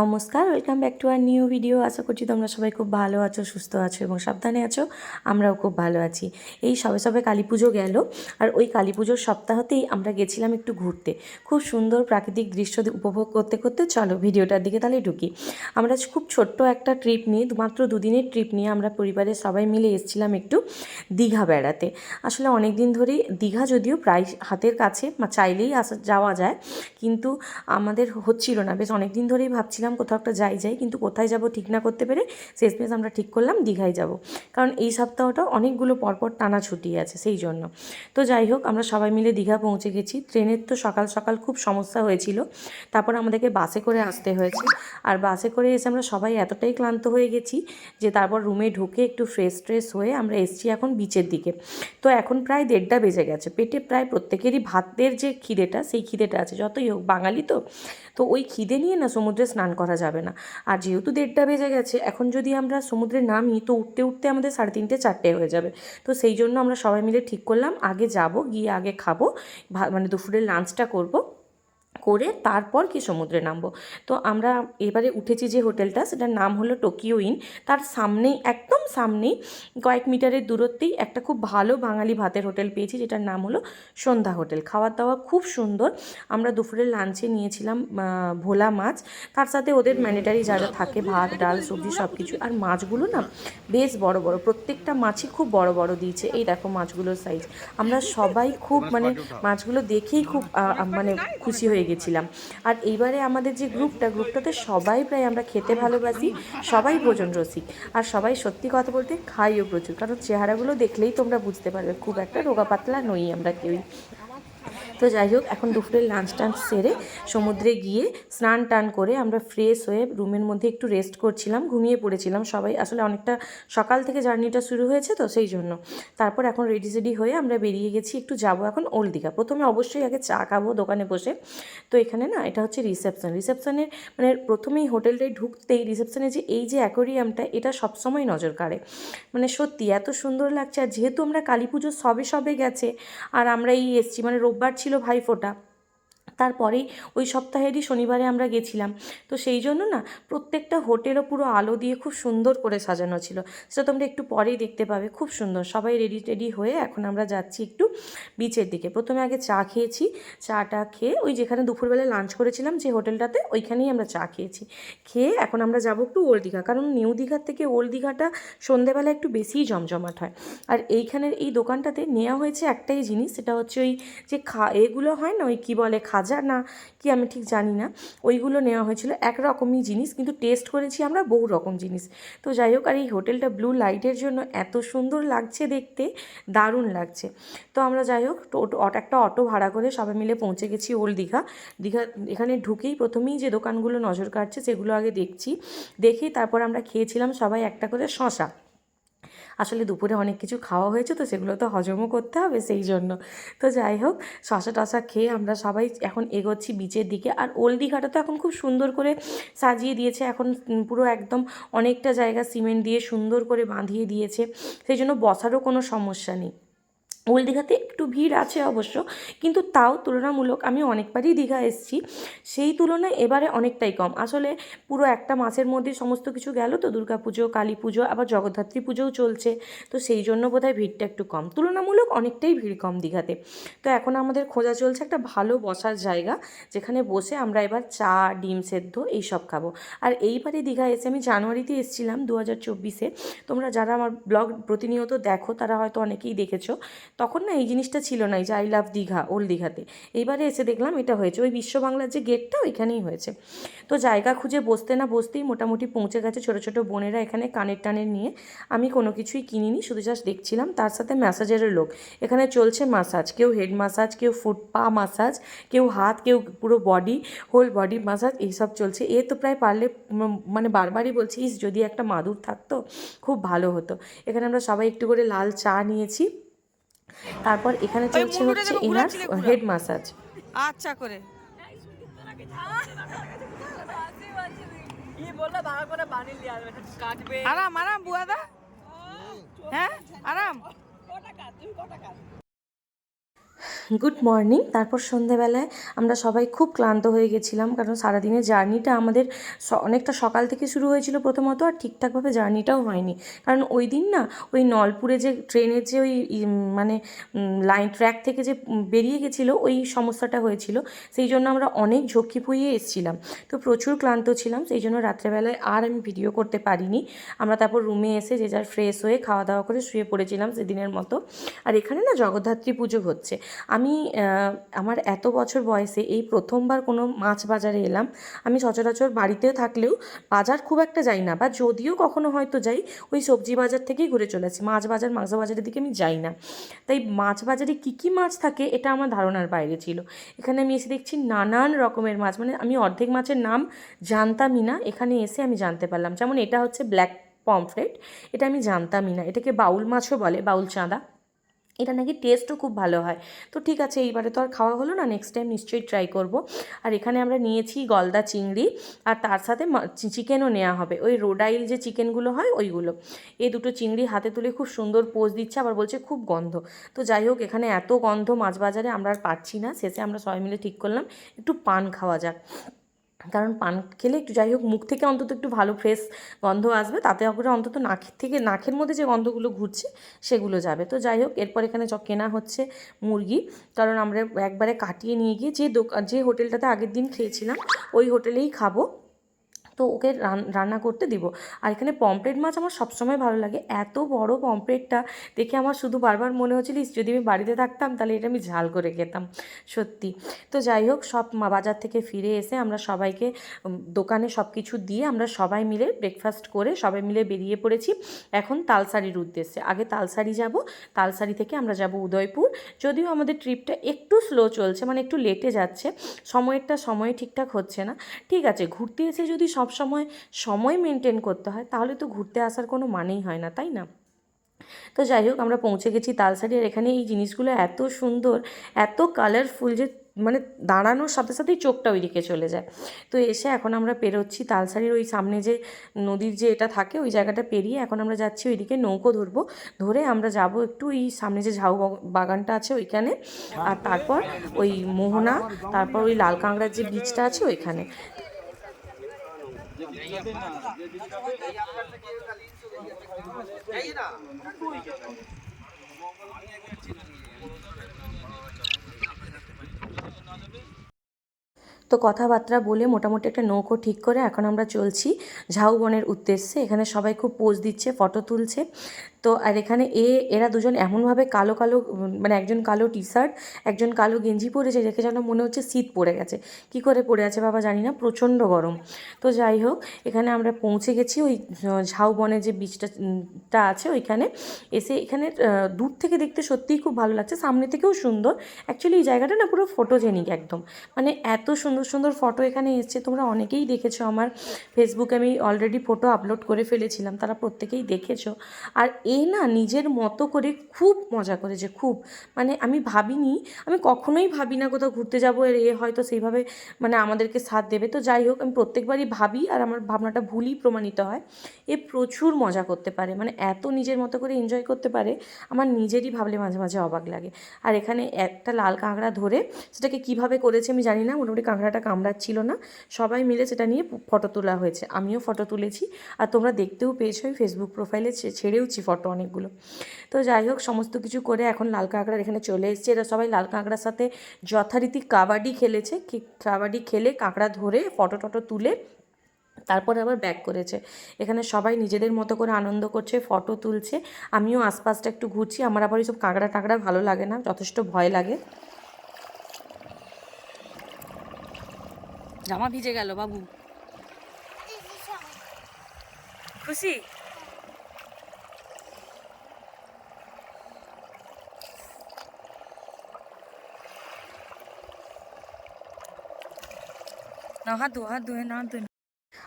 নমস্কার, welcome back to our new video. আশা করছি তোমরা সবাই খুব ভালো আছো, সুস্থ আছো এবং সাবধানে আছো। আমরাও খুব ভালো আছি। এই সবে সবে কালী পুজো গেল আর ওই কালী পুজোর সপ্তাহতেই আমরা গেছিলাম একটু ঘুরতে। খুব সুন্দর প্রাকৃতিক দৃশ্য উপভোগ করতে করতে চলো ভিডিওটার দিকে তাহলে ঢুকি। আমরা খুব ছোট্ট একটা ট্রিপ নিয়ে, মাত্র দুদিনের ট্রিপ নিয়ে আমরা পরিবারের সবাই মিলে এসেছিলাম একটু দীঘা বেড়াতে। আসলে অনেক দিন ধরেই দীঘা যদিও প্রায় হাতের কাছে চাইলেই আসা যাওয়া যায়, কিন্তু আমাদের হচ্ছিল না। বেশ অনেক দিন ধরেই ভাবছিলাম কোথাও একটা যাই যাই, কিন্তু কোথায় যাব ঠিক না করতে পেরে শেষমেশ আমরা ঠিক করলাম দীঘায় যাব। কারণ এই সপ্তাহটা অনেকগুলো পরপর টানা ছুটি আছে সেই জন্য। তো যাই হোক, আমরা সবাই মিলে দীঘা পৌঁছে গেছি। ট্রেনের তো সকাল সকাল খুব সমস্যা হয়েছিল। তারপর আমাদেরকে বাসে করে আসতে হয়েছে। আর বাসে করে এসে আমরা সবাই এতটাই ক্লান্ত হয়ে গেছি যে তারপর রুমে ঢুকে একটু ফ্রেশ ট্রেশ হয়ে আমরা এসছি এখন বিচের দিকে। তো এখন প্রায় দেড়টা বেজে গেছে। পেটে প্রায় প্রত্যেকেরই ভাতের যে খিদেটা, সেই খিদেটা আছে। যতই হোক, বাঙালি তো। তো ওই খিদে নিয়ে না সমুদ্রে স্নান করা যাবে না। আর যেহেতু দেড়টা বেজে গেছে, এখন যদি আমরা সমুদ্রে নামি, তো উঠতে উঠতে আমাদের সাড়ে তিনটে, চারটে হয়ে যাবে। তো সেই জন্য আমরা সবাই মিলে ঠিক করলাম, আগে যাব, গিয়ে আগে খাব মানে দুপুরের লাঞ্চটা করব। করে তারপর কি সমুদ্রে নামবো। তো আমরা এবারে উঠেছি যে হোটেলটা সেটার নাম হলো টোকিও ইন। তার সামনেই একদম সামনেই কয়েক মিটারের দূরত্বেই একটা খুব ভালো বাঙালি ভাতের হোটেল পেয়েছি যেটার নাম হলো সন্ধ্যা হোটেল। খাওয়ার দাওয়া খুব সুন্দর। আমরা দুপুরের লাঞ্চে নিয়েছিলাম ভোলা মাছ। তার সাথে ওদের ম্যান্ডেটারি যা যা থাকে ভাত ডাল সবজি সব কিছু আর মাছগুলো না বেশ বড় বড় প্রত্যেকটা মাছই খুব বড় বড় দিয়েছে। এই দেখো মাছগুলোর সাইজ আমরা সবাই খুব মানে মাছগুলো দেখেই খুব মানে খুশি হয়ে গেছিলাম। আর এইবারে আমাদের যে গ্রুপটা, গ্রুপটাতে সবাই প্রায় আমরা খেতে ভালোবাসি, সবাই ভোজন রসিক। আর সবাই সত্যি কথা বলতে খাইও প্রচুর, কারণ চেহারাগুলো দেখলেই তোমরা বুঝতে পারবে, খুব একটা রোগা পাতলা নই আমরা কেউই। তো যাই হোক, এখন দুপুরের লাঞ্চ টাঞ্চ সেরে সমুদ্রে গিয়ে স্নান টান করে আমরা ফ্রেশ হয়ে রুমের মধ্যে একটু রেস্ট করছিলাম, ঘুমিয়ে পড়েছিলাম। সবাই আসলে অনেকটা সকাল থেকে জার্নিটা শুরু হয়েছে তো সেই জন্য। তারপর এখন রেডি সেডি হয়ে আমরা বেরিয়ে গেছি, একটু যাব এখন ওল্ড দীঘা প্রথমে অবশ্যই আগে চা খাব দোকানে বসে। তো এখানে না, এটা হচ্ছে রিসেপশন রিসেপশনের মানে প্রথমেই হোটেলটায় ঢুকতেই রিসেপশনে যে এই যে অ্যাকোরিয়ামটা এটা সবসময় নজর কাড়ে। মানে সত্যি এত সুন্দর লাগছে। আর যেহেতু আমরা কালী পুজো সবে সবে গেছে, আর আমরা এই এসছি মানে রোববার ছিল ভাইফোঁটা। তারপরেই ওই সপ্তাহেরই শনিবারে আমরা গেছিলাম। তো সেই জন্য না প্রত্যেকটা হোটেলও পুরো আলো দিয়ে খুব সুন্দর করে সাজানো ছিল। সেটা তোমরা একটু পরেই দেখতে পাবে, খুব সুন্দর। সবাই রেডি টেডি হয়ে এখন আমরা যাচ্ছি একটু বিচের দিকে। প্রথমে আগে চা খেয়েছি, চাটা খেয়ে ওই যেখানে দুপুরবেলা লাঞ্চ করেছিলাম যে হোটেলটাতে ওইখানেই আমরা চা খেয়েছি। খেয়ে এখন আমরা যাব একটু ওল্ড দীঘা, কারণ নিউ দীঘার থেকে ওল্ড দীঘাটা সন্ধেবেলা একটু বেশিই জমজমাট হয়। আর এইখানের এই দোকানটাতে নেওয়া হয়েছে একটাই জিনিস, সেটা হচ্ছে ওই যে খা, এগুলো হয় না ওই কী বলে খাজা না কি আমি ঠিক জানি না। ওইগুলো নেওয়া হয়েছিল একরকমই জিনিস, কিন্তু টেস্ট করেছি আমরা বহু রকম জিনিস। তো যাই হোক, আর এই হোটেলটা ব্লু লাইটের জন্য এত সুন্দর লাগছে দেখতে, দারুণ লাগছে। তো আমরা যাই হোক একটা অটো ভাড়া করে সবাই মিলে পৌঁছে গেছি ওল্ড দীঘা। দীঘা, এখানে ঢুকেই প্রথমেই যে দোকানগুলো নজর কাটছে সেগুলো আগে দেখছি। দেখেই তারপর আমরা খেয়েছিলাম সবাই একটা করে শশা। আসলে দুপুরে অনেক কিছু খাওয়া হয়েছে তো সেগুলো তো হজমও করতে হবে সেই জন্য। তো যাই হোক শশা টশা খেয়ে আমরা সবাই এখন এগোচ্ছি বিচের দিকে। আর ওল্ড দীঘাটা তো এখন খুব সুন্দর করে সাজিয়ে দিয়েছে। এখন পুরো একদম অনেকটা জায়গা সিমেন্ট দিয়ে সুন্দর করে বাঁধিয়ে দিয়েছে। সেই জন্য বসারও কোনো সমস্যা নেই। ওল্ড দীঘাতে একটু ভিড় আছে অবশ্য, কিন্তু তাও তুলনামূলক আমি অনেকবারই দীঘা এসেছি। সেই তুলনায় এবারে অনেকটাই কম। আসলে পুরো একটা মাসের মধ্যে সমস্ত কিছু গেল তো দুর্গা পুজো কালী পুজো আবার জগদ্ধাত্রী পুজোও চলছে, তো সেই জন্য বোধহয় ভিড়টা একটু কম। তুলনামূলক অনেকটাই ভিড় কম দীঘাতে। তো এখন আমাদের খোঁজা চলছে একটা ভালো বসার জায়গা, যেখানে বসে আমরা এবার চা, ডিম সেদ্ধ এইসব খাব। আর এইবারে দীঘা এসে আমি জানুয়ারিতে এসেছিলাম দু হাজার চব্বিশে। তোমরা যারা আমার ব্লগ প্রতিনিয়ত দেখো, তারা হয়তো অনেকেই দেখেছ তখন না এই জিনিসটা ছিল না, এই যে আই লাভ দীঘা ওল্ড দীঘাতে। এইবারে এসে দেখলাম এটা হয়েছে। ওই বিশ্ব বাংলার যে গেটটা ওইখানেই হয়েছে। তো জায়গা খুঁজে বসতে না বসতেই মোটামুটি পৌঁছে গেছে ছোটো ছোটো বোনেরা এখানে কানের টানের নিয়ে। আমি কোনো কিছুই কিনিনি, শুধু জাস্ট দেখছিলাম। তার সাথে ম্যাসাজেরও লোক। এখানে চলছে মাসাজ কেউ হেড মাসাজ কেউ ফুট পা মাসাজ কেউ হাত, কেউ পুরো বডি হোল বডি মাসাজ এইসব চলছে। এ তো প্রায় পারলে মানে বারবারই বলছি যদি একটা মাদুর থাকতো, খুব ভালো হতো। এখানে আমরা সবাই একটু করে লাল চা নিয়েছি। তারপর এখানে চলছে হচ্ছে ইনার হেড মাসাজ। আচ্ছা করে। আরাম আরাম বুয়াদা। হ্যাঁ আরাম। Good morning. তারপর সন্ধেবেলায় আমরা সবাই খুব ক্লান্ত হয়ে গেছিলাম, কারণ সারাদিনের জার্নিটা আমাদের অনেকটা সকাল থেকে শুরু হয়েছিল প্রথমত, আর ঠিকঠাকভাবে জার্নিটাও হয়নি। কারণ ওই দিন না, ওই নলপুরে যে ট্রেনের যে ওই মানে লাইন ট্র্যাক থেকে যে বেরিয়ে গেছিল, ওই সমস্যাটা হয়েছিল। সেই জন্য আমরা অনেক ঝক্কি পুইয়ে এসেছিলাম। তো প্রচুর ক্লান্ত ছিলাম, সেই জন্য রাত্রেবেলায় আর আমি ভিডিও করতে পারিনি। আমরা তারপর রুমে এসে যে যার ফ্রেশ হয়ে খাওয়া দাওয়া করে শুয়ে পড়েছিলাম সেদিনের মতো। আর এখানে না, জগদ্ধাত্রী পুজো হচ্ছে। আমি আমার এত বছর বয়সে এই প্রথমবার কোনো মাছ বাজারে এলাম। আমি সচরাচর বাড়িতেও থাকলেও বাজার খুব একটা যাই না বা যদিও কখনো হয়তো যাই, ওই সবজি বাজার থেকেই ঘুরে চলে আসি। মাছ বাজার, মাংস বাজারের দিকে আমি যাই না। তাই মাছ বাজারে কী কী মাছ থাকে এটা আমার ধারণার বাইরে ছিল। এখানে আমি এসে দেখছি নানান রকমের মাছ মানে আমি অর্ধেক মাছের নাম জানতামই না, এখানে এসে আমি জানতে পারলাম। যেমন এটা হচ্ছে ব্ল্যাক পমফ্রেট, এটা আমি জানতামই না। এটাকে বাউল মাছও বলে, বাউল চাঁদা। এটা নাকি টেস্টও খুব ভালো হয়। তো ঠিক আছে, এইবারে তো আর খাওয়া হলো না নেক্সট টাইম নিশ্চয়ই ট্রাই করব। আর এখানে আমরা নিয়েছি গলদা চিংড়ি, আর তার সাথে চিকেনও নেওয়া হবে। ওই রোডাইল যে চিকেনগুলো হয়, ওইগুলো। এই দুটো চিংড়ি হাতে তুলে খুব সুন্দর পোজ দিচ্ছে, আবার বলছে খুব গন্ধ। তো যাই হোক, এখানে এত গন্ধ মাছ বাজারে আমরা আর পাচ্ছি না। শেষে আমরা সবাই মিলে ঠিক করলাম, একটু পান খাওয়া যাক। কারণ পান খেলে একটু যাই হোক, মুখ থেকে অন্তত একটু ভালো ফ্রেশ গন্ধ আসবে, তাতে করে অন্তত নাকের থেকে, নাকের মধ্যে যে গন্ধগুলো ঘুরছে সেগুলো যাবে। তো যাই হোক, এরপর এখানে চ, কেনা হচ্ছে মুরগি। কারণ আমরা একবারে কাটিয়ে নিয়ে গিয়ে যে দোকান যে হোটেলটাতে আগের দিন খেয়েছিলাম, ওই হোটেলেই খাব। তো ওকে রান- রান্না করতে দিব। আর এখানে পমপ্লেট মাছ আমার সবসময় ভালো লাগে। এত বড় পমপ্লেটটা দেখে আমার শুধু বারবার মনে হচ্ছিল যদি আমি বাড়িতে থাকতাম, তাহলে এটা আমি ঝাল করে খেতাম। সত্যি। তো যাই হোক, সব বাজার থেকে ফিরে এসে আমরা সবাইকে দোকানে সব কিছু দিয়ে আমরা সবাই মিলে ব্রেকফাস্ট করে সবাই মিলে বেরিয়ে পড়েছি। এখন তালসারির উদ্দেশ্যে। আগে তালসারি যাব, তালসারি থেকে আমরা যাব উদয়পুর। যদিও আমাদের ট্রিপটা একটু স্লো চলছে মানে একটু লেটে যাচ্ছে। সময়েরটা, সময় ঠিকঠাক হচ্ছে না। ঠিক আছে, ঘুরতে এসে যদি সব সময় সময় মেনটেন করতে হয়, তাহলে তো ঘুরতে আসার কোনো মানেই হয় না, তাই না? তো যাই হোক, আমরা পৌঁছে গেছি তালসারি, আর এখানে এই জিনিসগুলো এত সুন্দর, এত কালারফুল যে মানে দাঁড়ানোর সাথে সাথেই চোখটা ওই দিকে চলে যায়। তো এসে এখন আমরা পেরোচ্ছি তালসারির ওই সামনে যে নদীর যে এটা থাকে, ওই জায়গাটা পেরিয়ে এখন আমরা যাচ্ছি ওইদিকে নৌকো ধরবো, ধরে আমরা যাব একটু ওই সামনে যে ঝাউ বাগানটা আছে ওইখানে, আর তারপর ওই মোহনা, তারপর ওই লাল কাঁকড়ার যে বীজটা আছে ওইখানে। না তো কথাবার্তা বলে মোটামুটি একটা নৌকো ঠিক করে এখন আমরা চলছি ঝাউবনের উদ্দেশ্যে। এখানে সবাই খুব পোজ দিচ্ছে, ফটো তুলছে। তো আর এখানে এ, এরা দুজন এমনভাবে কালো কালো মানে একজন কালো টি শার্ট একজন কালো গেঞ্জি পরেছে দেখে যেন মনে হচ্ছে শীত পড়ে গেছে। কি করে পড়ে আছে বাবা জানি না, প্রচণ্ড গরম। তো যাই হোক, এখানে আমরা পৌঁছে গেছি ওই ঝাউবনের যে বীজটা আছে ওইখানে। এসে এখানে দূর থেকে দেখতে সত্যিই খুব ভালো লাগছে। সামনে থেকেও সুন্দর। অ্যাকচুয়ালি এই জায়গাটা না পুরো ফটোজেনিক একদম। মানে এত সুন্দর সুন্দর সুন্দর ফটো এখানে এসছে। তোমরা অনেকেই দেখেছ আমার ফেসবুকে আমি অলরেডি ফটো আপলোড করে ফেলেছিলাম, তারা প্রত্যেকেই দেখেছ। আর এ না নিজের মতো করে খুব মজা করেছে, খুব। মানে আমি ভাবিনি, আমি কখনোই ভাবি না কোথাও ঘুরতে যাব এর এ হয়তো সেইভাবে মানে আমাদেরকে সাথ দেবে। তো যাই হোক, আমি প্রত্যেকবারই ভাবি আর আমার ভাবনাটা ভুলই প্রমাণিত হয়। এ প্রচুর মজা করতে পারে মানে এত নিজের মতো করে এনজয় করতে পারে, আমার নিজেরই ভাবলে মাঝে মাঝে অবাক লাগে। আর এখানে একটা লাল কাঁকড়া ধরে সেটাকে কীভাবে করেছে আমি জানি না, মোটামুটি কাঁকড়াটা কামড়াচ্ছিল না। সবাই মিলে সেটা নিয়ে ফটো তোলা হয়েছে। আমিও ফটো তুলেছি। আর তোমরা দেখতেও পেয়েছ ফেসবুক প্রোফাইলে ছেড়েওছি ফটো অনেকগুলো। তো যাই হোক, সমস্ত কিছু করে এখন লাল কাঁকড়ার এখানে চলে এসেছে। এরা সবাই লাল কাঁকড়ার সাথে যথারীতি কাবাডি খেলেছে। কাবাডি খেলে কাঁকড়া ধরে ফটো টটো তুলে তারপরে আবার ব্যাক করেছে। এখানে সবাই নিজেদের মতো করে আনন্দ করছে, ফটো তুলছে। আমিও আশপাশটা একটু ঘুরছি। আমার আবার এইসব কাঁকড়া টাকড়া ভালো লাগে না, যথেষ্ট ভয় লাগে। জামা ভিজে গেল বাবু। খুশি? না হাত ধো হাত ধোয়ে না হাত ধোয়ে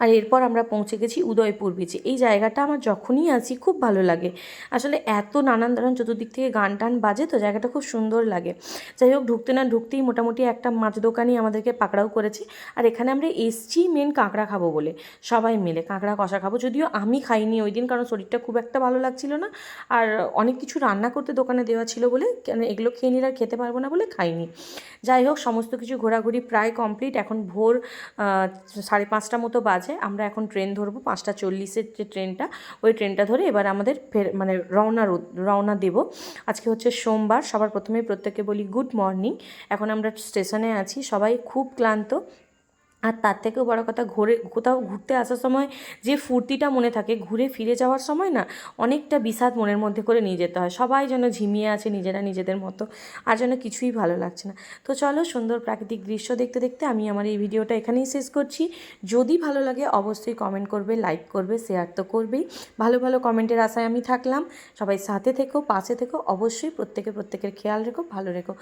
আর এরপর আমরা পৌঁছে গেছি উদয়পুর বিচে এই জায়গাটা আমার যখনই আসি খুব ভালো লাগে। আসলে এত নানান ধরনের চতুর্দিক থেকে গান টান বাজে তো জায়গাটা খুব সুন্দর লাগে। যাই হোক, ঢুকতে না ঢুকতেই মোটামুটি একটা মাছ দোকানই আমাদেরকে পাকড়াও করেছে। আর এখানে আমরা এসছি মেন কাঁকড়া খাব বলে। সবাই মিলে কাঁকড়া, কষা খাব। যদিও আমি খাইনি ওই দিন, কারণ শরীরটা খুব একটা ভালো লাগছিল না। আর অনেক কিছু রান্না করতে দোকানে দেওয়া ছিল বলে, কেন এগুলো খেয়ে নিলে আর খেতে পারব না বলে খাইনি। যাই হোক, সমস্ত কিছু ঘোরাঘুরি প্রায় কমপ্লিট এখন ভোর সাড়ে পাঁচটা মতো বাজে। আমরা এখন ট্রেন ধরবো, পাঁচটা চল্লিশের যে ট্রেনটা ওই ট্রেনটা ধরে এবার আমাদের ফের মানে রওনা রওনা দেব। আজকে হচ্ছে সোমবার, সবার প্রথমে প্রত্যেককে বলি গুড মর্নিং এখন আমরা স্টেশনে আছি, সবাই খুব ক্লান্ত আর তার থেকেও বড় কথা ঘুরে, কোথাও ঘুরতে আসার সময় যে ফুর্তিটা মনে থাকে, ঘুরে ফিরে যাওয়ার সময় না অনেকটা বিষাদ মনের মধ্যে করে নিয়ে যেতে হয়। সবাই যেন ঝিমিয়ে আছে নিজেরা নিজেদের মতো আর যেন কিছুই ভালো লাগছে না। তো চলো সুন্দর প্রাকৃতিক দৃশ্য দেখতে দেখতে আমি আমার এই ভিডিওটা এখানেই শেষ করছি। যদি ভালো লাগে অবশ্যই কমেন্ট করবে লাইক করবে শেয়ার তো করবেই। ভালো ভালো কমেন্টের আশায় আমি থাকলাম। সবাই সাথে থেকো, পাশে থেকো, অবশ্যই প্রত্যেকে প্রত্যেকের খেয়াল রেখো, ভালো রেখো,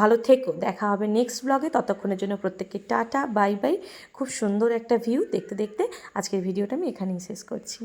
ভালো থেকো। দেখা হবে নেক্সট ব্লগে ততক্ষণের জন্য প্রত্যেককে টাটা বাই বাই খুব সুন্দর একটা ভিউ দেখতে দেখতে আজকের ভিডিওটা আমি এখানেই শেষ করছি।